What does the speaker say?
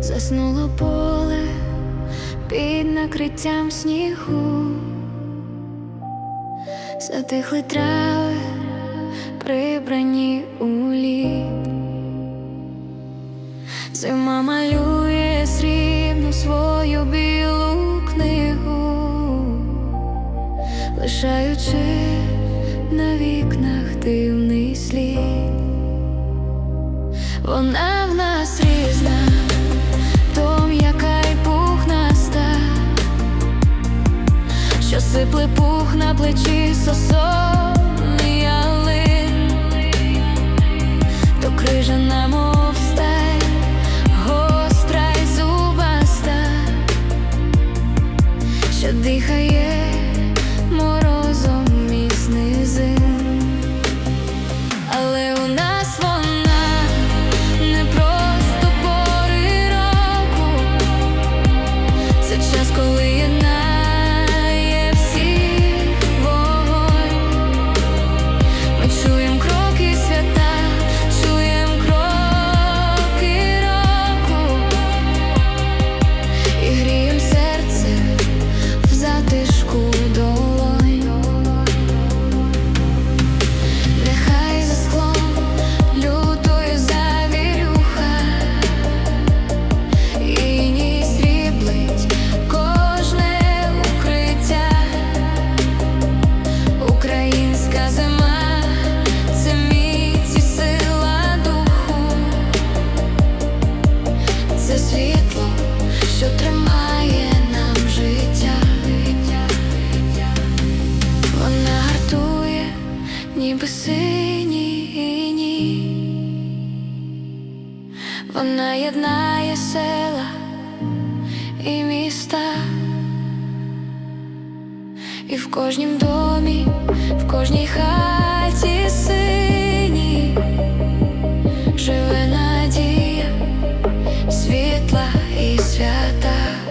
Заснуло поле під накриттям снігу, затихли трави, прибрані у лід. Зима малює срібну свою лишаючи на вікнах дивний слід. Вона в нас різна, то м'яка й пухнаста, що сипле пух на плечі сосон ялин, то крижана, мов сталь, гостра й зубаста, що дихає ніби сині, вона єднає села і міста, і в кожнім домі, в кожній хаті сині. Живе надія, світла і свята.